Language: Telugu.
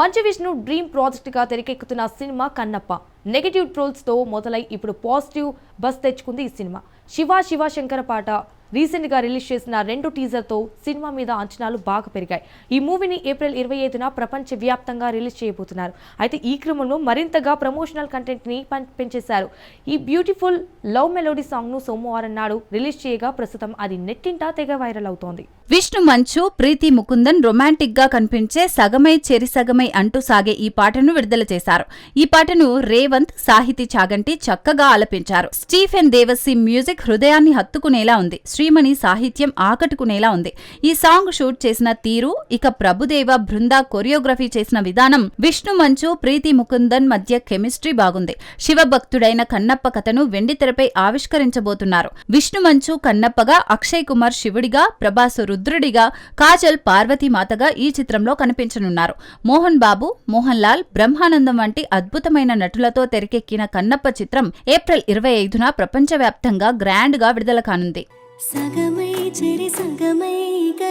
మంచు విష్ణు డ్రీమ్ ప్రాజెక్టుగా తెరకెక్కుతున్న సినిమా కన్నప్ప. నెగటివ్ ట్రోల్స్తో మొదలై ఇప్పుడు పాజిటివ్ బస్ తెచ్చుకుంది ఈ సినిమా. శివ శివ శంకర పాట రీసెంట్గా రిలీజ్ చేసిన రెండు టీజర్తో సినిమా మీద అంచనాలు బాగా పెరిగాయి. ఈ మూవీని ఏప్రిల్ ఇరవై ఐదున ప్రపంచవ్యాప్తంగా రిలీజ్ చేయబోతున్నారు. అయితే ఈ క్రమంలో మరింతగా ప్రమోషనల్ కంటెంట్ని పం- పెంచేశారు. ఈ బ్యూటిఫుల్ లవ్ మెలోడీ సాంగ్ను సోమవారం నాడు రిలీజ్ చేయగా ప్రస్తుతం అది నెట్టింటా తెగ వైరల్ అవుతోంది. విష్ణు మంచు ప్రీతి ముకుందన్ రొమాంటిక్గా కనిపించే సగమై చెరిసగమై అంటూ సాగే ఈ పాటను విడుదల చేశారు. ఈ పాటను రేవంత్ సాహితీ చాగంటి చక్కగా ఆలపించారు. స్టీఫెన్ దేవస్సి మ్యూజిక్ హృదయాన్ని హత్తుకునేలా ఉంది. శ్రీమణి సాహిత్యం ఆకట్టుకునేలా ఉంది. ఈ సాంగ్ షూట్ చేసిన తీరు ఇక ప్రభుదేవ బృందా కొరియోగ్రఫీ చేసిన విధానం విష్ణు మంచు ప్రీతి ముకుందన్ మధ్య కెమిస్ట్రీ బాగుంది. శివభక్తుడైన కన్నప్ప కథను వెండితెరపై ఆవిష్కరించబోతున్నారు. విష్ణు మంచు కన్నప్పగా అక్షయ్ కుమార్ శివుడిగా ప్రభాస్ రుద్రుడిగా కాజల్ పార్వతీమాతగా ఈ చిత్రంలో కనిపించనున్నారు. మోహన్ బాబు మోహన్ లాల్ బ్రహ్మానందం వంటి అద్భుతమైన నటులతో తెరకెక్కిన కన్నప్ప చిత్రం ఏప్రిల్ ఇరవై ఐదున ప్రపంచవ్యాప్తంగా గ్రాండ్గా విడుదల కానుంది. సగమై చెరి సగమై ఇక